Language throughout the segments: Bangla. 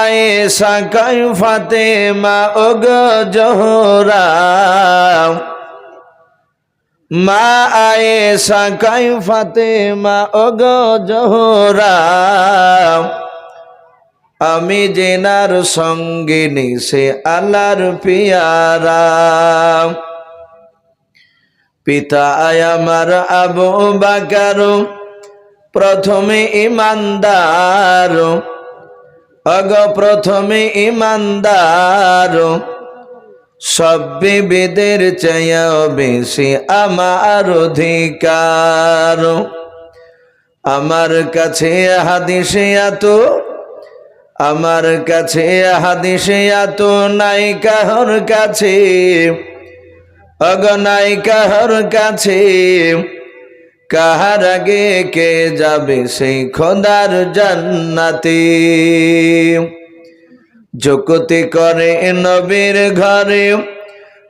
আয়েশা কই ফাতেমা, ওগ জোহরা। মা আয়েশা কই ফাতেমা, ওগ জোহরা। আমি জেনার সঙ্গিনী, সে আল্লাহর পিয়ারা। পিতা আমার আবু বাকার, প্রথমে ইমানদার। অগ প্রথমে ইমানদার, সব বিবেদের চেয়েও বেশি আমার অধিকার। আমার কাছে হাদিসে এত, আমার কাছে হাদিসে এত, নাই কাছে অগনাই কাহর কাছে। কাহার আগে কে যাবে সেই খোদার জান্নাতে? জগতে করে নবীর ঘরে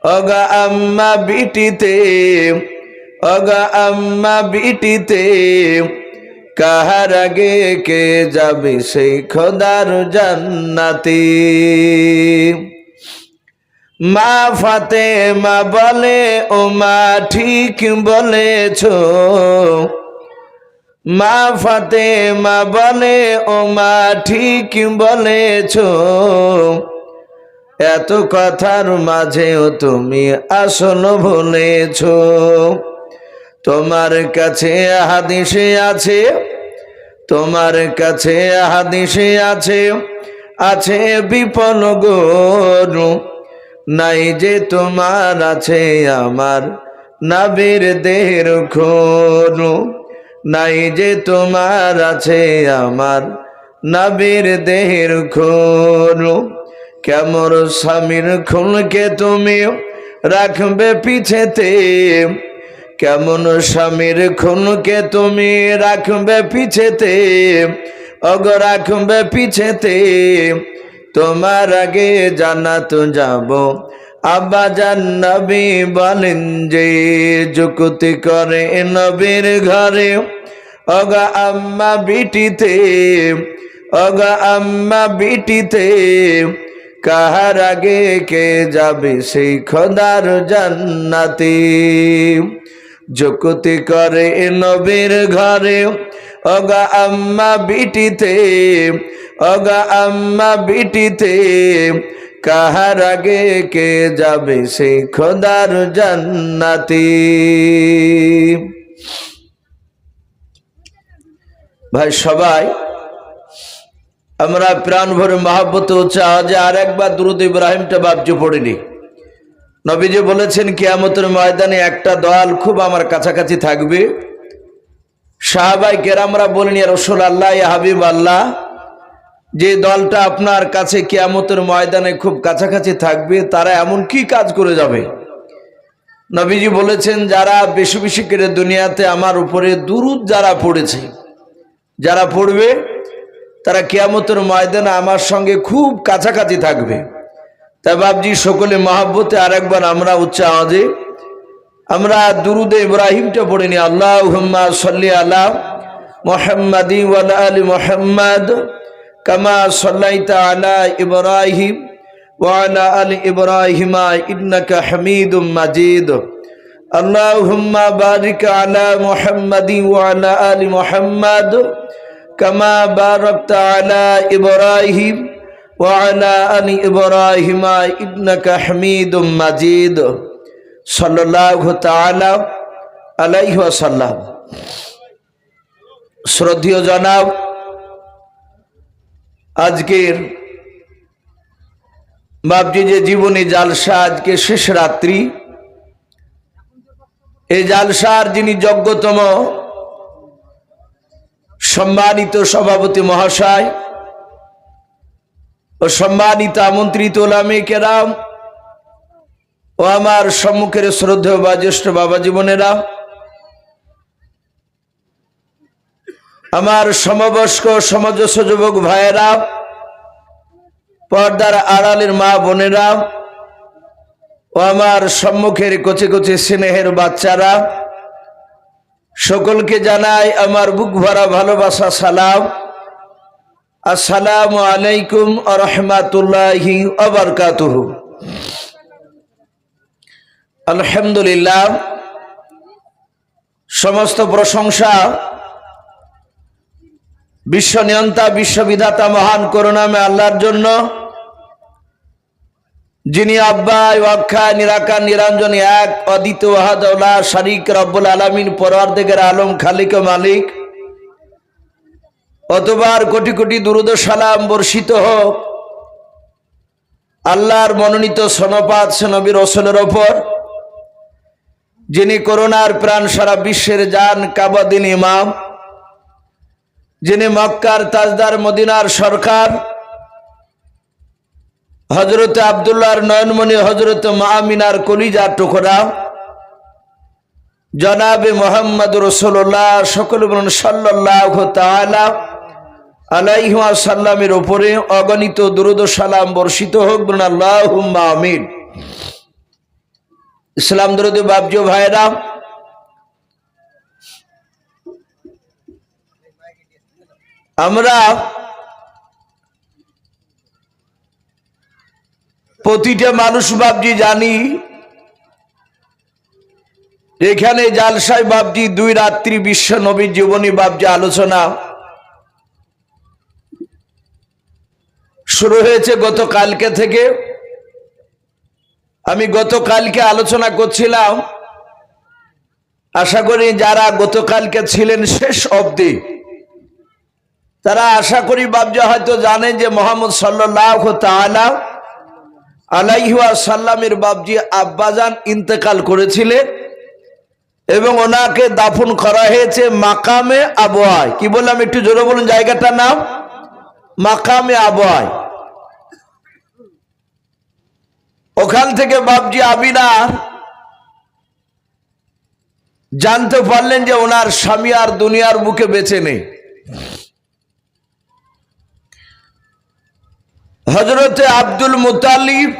অগা আম্মা বিটিতে অগা আম্মা বিটিতে, কাহার আগে কে যাবে সেই খোদার জান্নাতে? মা ফাতে মা বলে, ও মা, ঠিক বলেছ। মা ফাতে মা বলে, ও মা, ঠিক বলেছ। এত কথার মাঝেও তুমি আসল বলেছ। তোমার কাছে হাদিসে আছে, তোমার কাছে হাদিসে আছে আছে বিপন গরু নাই যে তোমার আছে আমার নাবির দেহের খোরু। নাই যে তোমার আছে আমার নাবির দেহের খোরু। কেমন স্বামীর খুনকে তুমি রাখবে পিছেতে। কেমন স্বামীর খুনকে তুমি রাখবে পিছেতে, অগ রাখবে পিছেতে। তোমার আগে জানাত যাব। আব্বা জান্নবী বলেন যে, যুকুতি করে নবীর ঘরে। অগা আম্মা বিটিতে অগা আম্মা বিটিতে, কাহার আগে কে যাবে সেই খোদার জান্নাতে? যুকুতি করে নবীর ঘরে অগা আম্মা বিটিতে অগা আম্মা বিটিতে কাহার আগে কে যাবে সেই খোদার জান্নাতি? ভাই, সবাই, আমরা প্রাণ ভরে মহাব্বত হচ্ছে যে আর একবার দুরুদ ইব্রাহিমটা বাবজু পড়িনি। নবীজি বলেছেন, কিয়ামতের ময়দানে একটা দল খুব আমার কাছাকাছি থাকবে। সাহাবাই কেরামরা বলেন রসুল আল্লাহ হাবিব আল্লাহ যে দলটা আপনার কাছে কেয়ামতের ময়দানে খুব কাছাকাছি থাকবে, তারা এমন কি কাজ করে যাবে? নবীজি বলেছেন, যারা বেশি বেশি করে দুনিয়াতে আমার উপরে দুরুদ যারা পড়েছে, যারা পড়বে, তারা কেয়ামতের ময়দানে আমার সঙ্গে খুব কাছাকাছি থাকবে। তাই বাবজি সকলে মহাব্বতে আরেকবার আমরা উচ্চ আওয়াজে, আমরা দুরুদে ইব্রাহিমটা পড়িনি আল্লাহ সাল্লি আল্লাহ মোহাম্মদ আলী মোহাম্মদ। কামা সাল্লাইতা আলা ইব্রাহিম ওয়ালা আল ইব্রাহিম ইন্নাকা হামিদুম মাজিদ اللهم بارك على محمد وعلى آل محمد كما باركت على إبراهيم وعلى آل إبراهيم إنك حميد مجيد صلى الله تعالى عليه وسلم শ্রদ্ধীয় জনাব আজকের বাপজি যে জীবনী জালসা আজকে শেষ রাত্রি এই জালসার যিনি যোগ্যতম সম্মানিত সভাপতি মহাশয় ও সম্মানিত আমন্ত্রিত ওলামে কেরাম ও আমার সম্মুখের শ্রদ্ধেয় বা জ্যেষ্ঠ বাবা জীবনেরা আমার সমবয়স্ক সমাজস্ব যুবক ভাইয়েরা, পর্দার আড়ালের মা বোনেরা ও আমার সম্মুখের কচি কচি স্নেহের বাচ্চারা, সকলকে জানাই আমার বুক ভরা ভালোবাসা, সালাম। আসসালামু আলাইকুম রহমাতুল্লাহি আবরকাতুহ আলহামদুলিল্লাহ, সমস্ত প্রশংসা বিশ্ব নিয়ন্তা বিশ্ববিধাতা মহান করুণামে আল্লাহর জন্য। যিনি আব্বা ওয়াক্ষা নিরাকার, নিরঞ্জন, এক অদিত ওয়াহাদৌলা শারিক, রব্বুল আলমিন, পরওয়ারদেগের আলম, খালিক মালিক। অতবার কোটি কোটি দুরুদ সালাম বর্ষিত হোক, আল্লাহর মনোনীত সনপাত নবীর রসলের ওপর। যিনি করোনার প্রাণ সারা বিশ্বের যান কাবাদিন ইমাম। যিনি মক্কার তাজদার মদিনার সরকার হজরত আবদুল্লাহর নয়নমণি হজরত মামিনার কলিজা টুকরা, জনাবে মোহাম্মদ রসোল্লাহ সকল বলুন সাল্লাহ তালা সাল্লামের ওপরে অগণিত দুরুদ সালাম বর্ষিত হোক, বলুন আল্লাহ আমিন। ইসলাম দরুদ বাবজ ভাইরা আমরা প্রতিটা মানুষ বাবজি জানি এখানে জালসাই বাবজি দুই রাত্রি বিশ্ব নবীর জীবনী বাবজি আলোচনা। শুরু হয়েছে গতকালকে থেকে। আমি গতকালকে আলোচনা করছিলাম। আশা করি যারা গতকালকে ছিলেন শেষ অবধি তারা আশা করি বাবজা হয়তো জানেন যে মোহাম্মদ সাল্লাহ তালা আলাইহুয়া সাল্লামের বাবজি আব্বাজান ইন্তেকাল করেছিলেন এবং ওনাকে দাফন করা হয়েছে মাকামে আবহায় কি বললাম একটু জোরে বলুন জায়গাটার নাম? মাকামে আবহায় ওখান থেকে বাবজি আবিনার জানতে পারলেন যে ওনার স্বামী আর দুনিয়ার বুকে বেঁচে নেই। হজরতে আব্দুল মুতালিব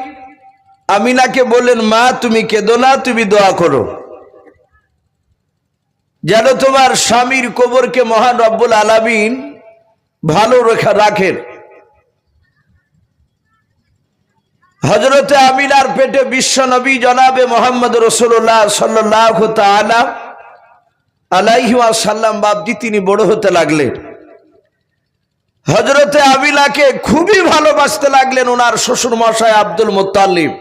আমিনাকে বললেন, মা, তুমি কেঁদো না, তুমি দোয়া করো। যেন তোমার স্বামীর কবরকে মহান রব্বুল আলামিন ভালো রেখা রাখেন। হজরতে আমিনার পেটে বিশ্ব নবী জনাবে মোহাম্মদ রসুল্লাহ সাল্লাহ তালা আলাইহিমা সাল্লাম বাবজি তিনি বড় হতে লাগলেন। হজরতে আবিলাকে খুবই ভালোবাসতে লাগলেন ওনার শ্বশুর মশাই আব্দুল মোত্তালিব।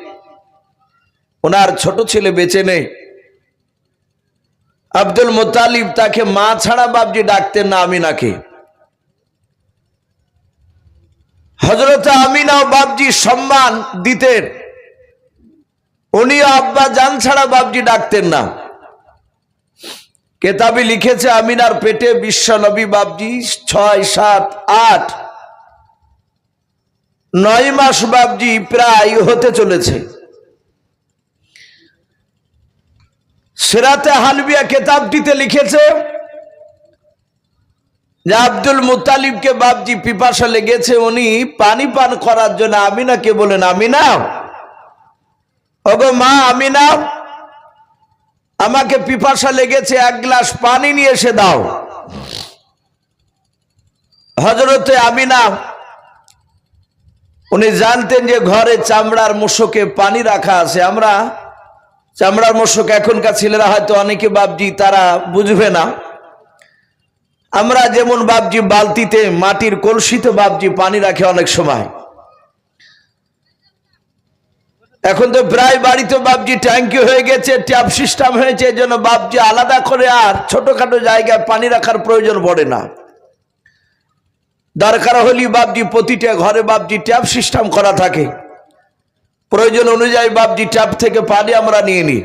ওনার ছোট ছেলে বেঁচে নেই। আব্দুল মোতালিব তাকে মা ছাড়া বাবজি ডাকতেন না আমিনাকে। হজরত আমিনা বাবজি সম্মান দিতেন। উনিও আব্বা জান ছাড়া বাবজি ডাকতেন না। কেতাবি লিখেছে আমিনার পেটে বিশ্ব নবী বাবজি ছয়, সাত, আট। নয় মাস বাবজি প্রায় হতে চলেছে। সেরাতে হালবিয়া কেতাবটিতে লিখেছে, যে আব্দুল মুতালিবকে বাবজি পিপাসা লেগেছে, উনি পানি পান করার জন্য আমিনাকে বলেন, আমিনা, ওগো মা, আমিনা আমাকে পিপাসা লেগেছে, এক গ্লাস পানি নিয়ে এসে দাও। হজরতে আমিনা, উনি জানতেন যে ঘরে চামড়ার মুশোকে পানি রাখা আছে। আমরা চামড়ার মশক এখনকার ছেলেরা হয়তো অনেকে বাবজি তারা বুঝবে না। আমরা যেমন বাবজি বালতিতে মাটির কলসিতে বাবজি পানি রাখে অনেক সময়। এখন তো প্রায় বাড়িতে বাবজি ট্যাঙ্কি হয়ে গেছে ট্যাপ সিস্টেম হয়েছে, এই জন্য বাবজি আলাদা করে আর ছোটখাটো জায়গায় পানি রাখার প্রয়োজন পড়ে না। দরকার হলি বাবজি প্রতিটা ঘরে বাবজি ট্যাপ সিস্টেম করা থাকে। প্রয়োজন অনুযায়ী বাবজি ট্যাপ থেকে পানি আমরা নিয়ে নিই।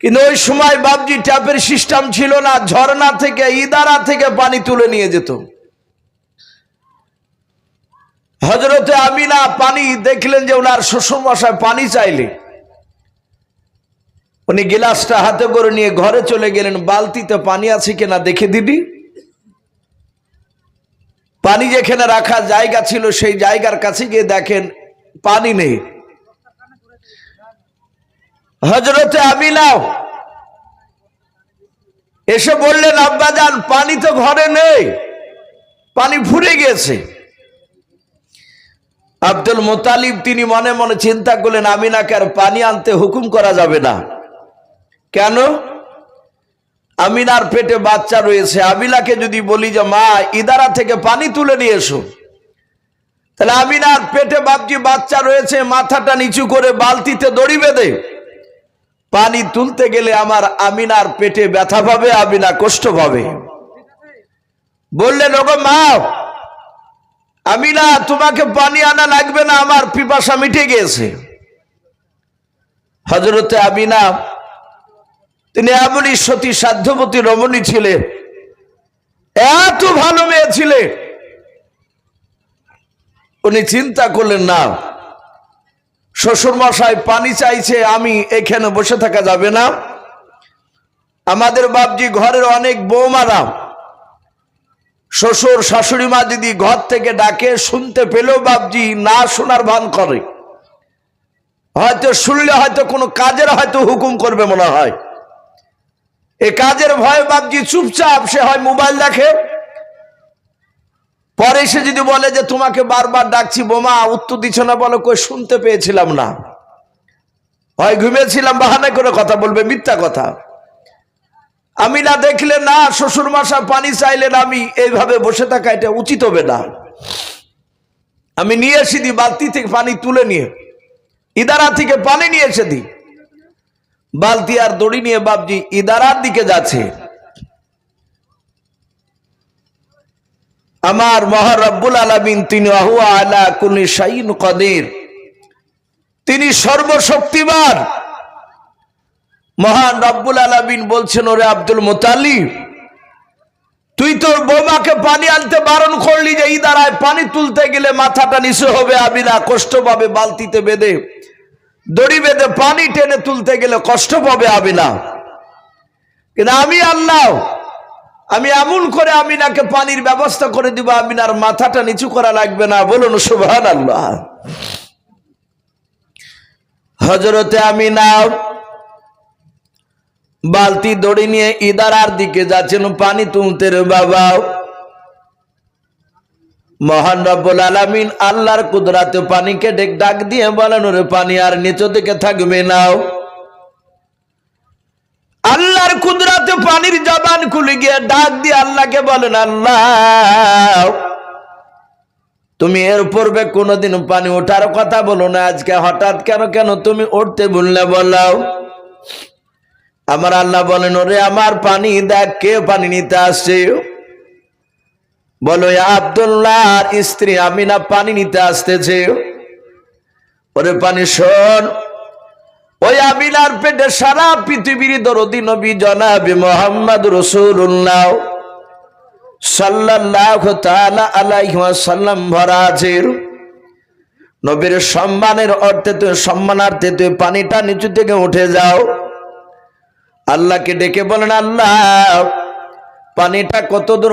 কিন্তু ওই সময় বাবজি ট্যাপের সিস্টেম ছিল না, ঝর্ণা থেকে, ইদারা থেকে পানি তুলে নিয়ে যেত। হজরতে আমিনা পানি দেখলেন যে ওনার শ্বশুর মশায় পানি চাইলে। উনি গিলাসটা হাতে করে নিয়ে ঘরে চলে গেলেন, বালতিতে পানি আছে কিনা দেখে দিবি পানি যেখানে রাখার জায়গা ছিল, সেই জায়গার কাছে গিয়ে দেখেন পানি নেই। হজরতে আমিনাও এসে বললেন, আব্বাজান, পানি তো ঘরে নেই, পানি ফুরে গিয়েছে আব্দুল মোতালিব, তিনি মনে মনে চিন্তা করলেন আমিনাকে আর পানি আনতে হুকুম করা যাবে না। কেন? আমিনার পেটে বাচ্চা রয়েছে, আমিনাকে যদি বলি যে, মা, ইদারা থেকে পানি তুলে নিয়ে এসো। তাহলে আমিনার পেটে বাপজি বাচ্চা রয়েছে, মাথাটা নিচু করে বালতিতে দড়ি বেঁধে। পানি তুলতে গেলে আমার আমিনার পেটে ব্যথা পাবে আমিনা কষ্ট পাবে বললেন, ওগো মা আমিনা তোমাকে পানি আনা লাগবে না, আমার পিপাসা মিটে গিয়েছে। হজরতে আমিনা, তিনি এমনই সতী সাধ্যবতী রমণী ছিলেন এত ভালো মেয়ে ছিলেন উনি চিন্তা করলেন, না শ্বশুর মশাই পানি চাইছে, আমি এখানে বসে থাকা যাবে না। আমাদের বাপজি ঘরের অনেক বৌমারা শ্বশুর, শাশুড়ি মা দিদি ঘর থেকে ডাকে, শুনতে পেলেও বাপজি না শোনার ভান করে। হয়তো শুনলে হয়তো কোনো কাজের হয়তো হুকুম করবে মনে হয়। এ কাজের ভয় বাপজি চুপচাপ, সে হয় মোবাইল দেখে। পরে সে যদি বলে যে, তোমাকে বারবার ডাকছি বোমা, উত্তর দিচ্ছ না বলো, কই শুনতে পেয়েছিলাম না। হয়, ঘুমিয়েছিলাম, বাহানা করে কথা বলবে, মিথ্যা কথা। আমি না দেখলে না শ্বশুর মশা পানি চাইলেন আমি। এইভাবে বসে থাকা এটা উচিত হবে না। আমি নিয়ে এসে দিই, বালতি থেকে পানি তুলে নিয়ে। ইদারা থেকে পানি নিয়ে এসে দিই। বালতি আর দড়ি নিয়ে বাবজি ইদারার দিকে যাচ্ছে। আমার মহারব্বুল আলমিন, তিনি আহুয়া আলা কুনি শাইন কদির। তিনি সর্বশক্তিমান। মহান রব্বুল আলমিন বলছেন, ওরে আব্দুল মোতালি তুই তোর বৌমাকে পানি আনতে বারণ করলি যে এই দ্বারায় পানি তুলতে গেলে মাথাটা নিচে হবে আবিনা কষ্ট পাবে, বালতিতে বেঁধে, দড়ি বেঁধে পানি টেনে তুলতে গেলে কষ্ট পাবে আবিনা কিন্তু আমি আল্লাহ, আমি এমন করে আমিনাকে পানির ব্যবস্থা করে দিব, আমিনার মাথাটা নিচু করা লাগবে না। বলুন সুভান আল্লাহ হজরতে আমিনা বালতি দড়ি নিয়ে ইদারার দিকে যাচ্ছেন পানি তুলতে রে বাবা। মহান রব্বুল আলামিন আল্লাহর কুদরাতে পানিকে ডেক ডাক দিয়ে বলেন, ওরে পানি আর নিচু দিকে থাকবে নাও আল্লাহর কুদরাতে পানির জবান খুলে গিয়ে ডাক দিয়ে আল্লাহকে বলেন, আল্লাহ, তুমি এর পূর্বে কোনোদিন পানি ওঠার কথা বলো না, আজকে হঠাৎ কেন কেন তুমি উঠতে ভুললে বলাও আমার আল্লাহ বলেন, ওরে, আমার পানি দেখ, কে পানি নিতে আসছে? বলো আবদুল্লাহর স্ত্রী আমিনা পানি নিতে আসতেছে। ওরে, পানি শোন, ওই আমিনার পেটে সারা পৃথিবীর দরদি নবী জনাবি মোহাম্মদ রসুল্লাহ সাল্লাহ আলাইসাল্লাম ভরা আছে। নবীর সম্মানের অর্থে, তুই সম্মানার্থে তুই পানিটা নিচু থেকে উঠে যাও। আল্লাহকে ডেকে বলেন আল্লাহ পানিটা কত দূর